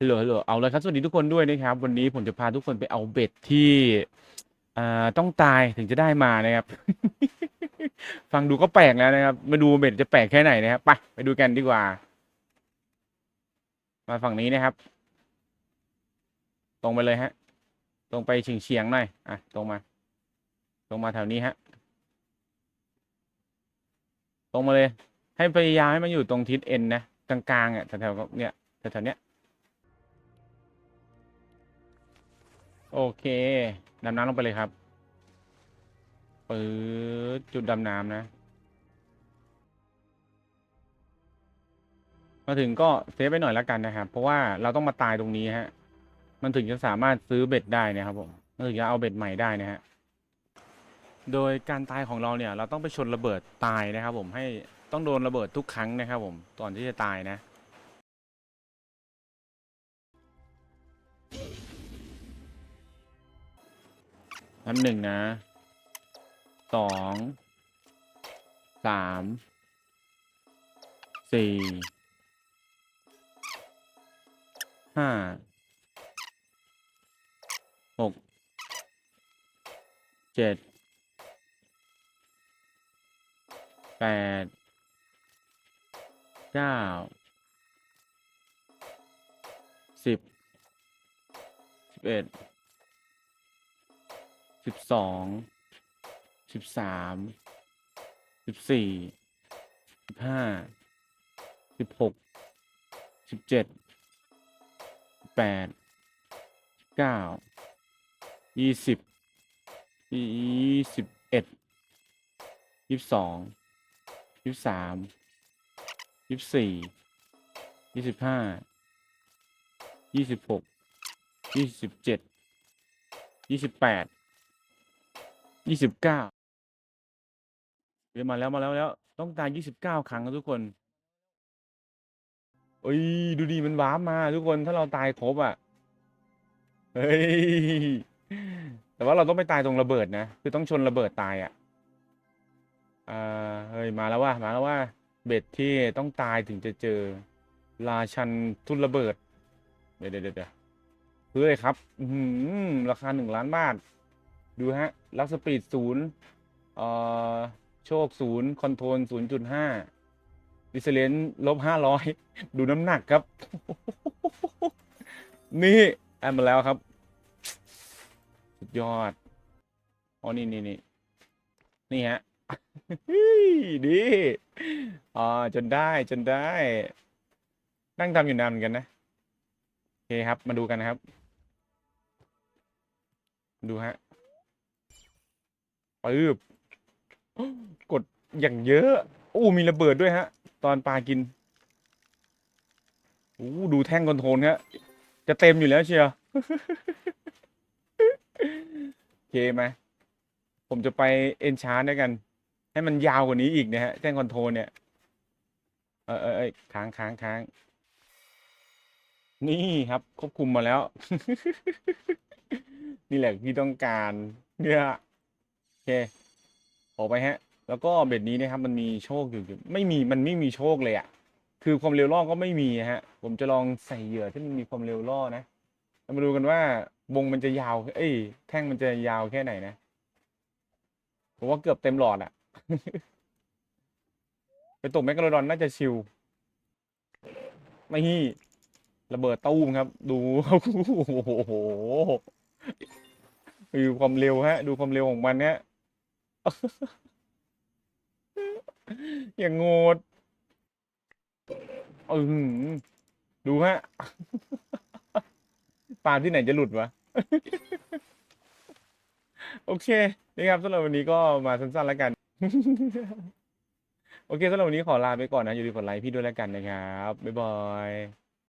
ฮัลโหลฮัลโหลเอาเลยครับ สวัสดีทุกคนด้วยนะครับ วันนี้ผมจะพาทุกคนไปเอาเบ็ดที่อ่าต้องตายถึงจะได้มานะครับ ฟังดูก็แปลกแล้วนะครับ มาดูเบ็ดจะแปลกแค่ไหนนะครับ ไปไปดูกันดีกว่า มาฝั่งนี้นะครับ ตรงไปเลยฮะ ตรงไปเฉียงเฉียงๆหน่อย อะ ตรงมา ตรงมาแถวนี้ฮะ ตรงมาเลย ให้พยายามให้มันอยู่ตรงทิศเอ็นนะ กลางๆอะแถวๆเนี้ยแถวๆเนี้ย โอเค ดำน้ำลงไปเลยครับปื๊ดจุดดำน้ำนะ มาถึงก็เซฟไปหน่อยแล้วกันนะครับ เพราะว่าเราต้องมาตายตรงนี้ฮะ มันถึงจะสามารถซื้อเบ็ดได้นะครับผมมันถึงจะเอาเบ็ดใหม่ได้นะฮะ โดยการตายของเราเนี่ย เราต้องไปชนระเบิดตายนะครับ ผมให้ต้องโดนระเบิดทุกครั้งนะครับ ผมก่อนที่จะตายนะ นับหนึ่งนะสองสามสี่ห้าหกเจ็ดแปดเก้าสิบสิบเอ็ด สิบสองสิบสามสิบสี่สิบห้าสิบหกสิบเจ็ดสิบแปดสิบเก้ายี่สิบยี่สิบเอ็ดยี่สิบสองยี่สิบสามยี่สิบสี่ยี่สิบห้ายี่สิบหกยี่สิบเจ็ดยี่สิบแปด ยี่สิบเก้าเรียนมาแล้วมาแล้วแล้ว ต้องตายยี่สิบเก้าครั้งนะทุกคนเอ้ยดูดีมันว้าร์ปมา ทุกคนถ้าเราตายครบอะเฮ้ยแต่ว่าเราต้องไปตายตรงระเบิดนะคือต้องชนระเบิดตายอะอ่าเฮ้ยมาแล้วว่ามาแล้วว่าเบ็ดที่ต้องตายถึงจะเจอ ราชันทุนระเบิด เดี๋ยวเดี๋ยวเดี๋ยวซื้อเลยครับ อืราคาหนึ่งล้านบาท ดูฮะ ลักสปีดศูนย์โชคศูนย์คอนโทรลศูนย์จุดห้าดิเซเลนลบห้าร้อยดูน้ำหนักครับ นี่แอนมาแล้วครับ สุดยอด อ๋อ นี่นี่นี่นี่ฮะดีอ่าจนได้จนได้ นั่งทำอยู่นานเหมือนกันนะ โอเคครับ มาดูกันนะครับ ดูฮะ ปึ๊บกดอย่างเยอะอู้มีระเบิดด้วยฮะ ตอนปลากินอู้ดูแท่งคอนโทรลฮะจะเต็มอยู่แล้วเชียวโอเคไหมผมจะไปเอนชาร์ด้วยกัน ให้มันยาวกว่านี้อีกนะฮะแท่งคอนโทรลเนี่ยเออเออเอยค้างค้างค้างนี่ครับ ควบคุมมาแล้ว นี่แหละที่ต้องการเนี่ย เคออกไปฮะ แล้วก็เบ็ดนี้นะครับมันมีโชคอยู่อไม่มีมันไม่มีโชคเลยอะ่ะคือความเร็วล่อก็ไม่มีฮะ ผมจะลองใส่เหยื่อที่มันมีความเร็วล่อนะเรามาดูกันว่าวงมันจะยาว เอ้ย แท่งมันจะยาวแค่ไหนนะ ผมว่าเกือบเต็มหลอดอะไปตกแมกกาโดอนน่าจะชิว ไม่ระเบิดตู้มครับ ดู โอ้โหดูความเร็วฮะ ดูความเร็วของมันเนี่ย อย่างโงดเออหือดูฮะปลาที่ไหนจะหลุดวะ โอเคนี่ครับสำหรับวันนี้ก็มาสั้นๆแล้วกัน โอเคสำหรับวันนี้ขอลาไปก่อนนะ อย่าลืมกดไลค์พี่ด้วยแล้วกันนะครับ บ๊ายบาย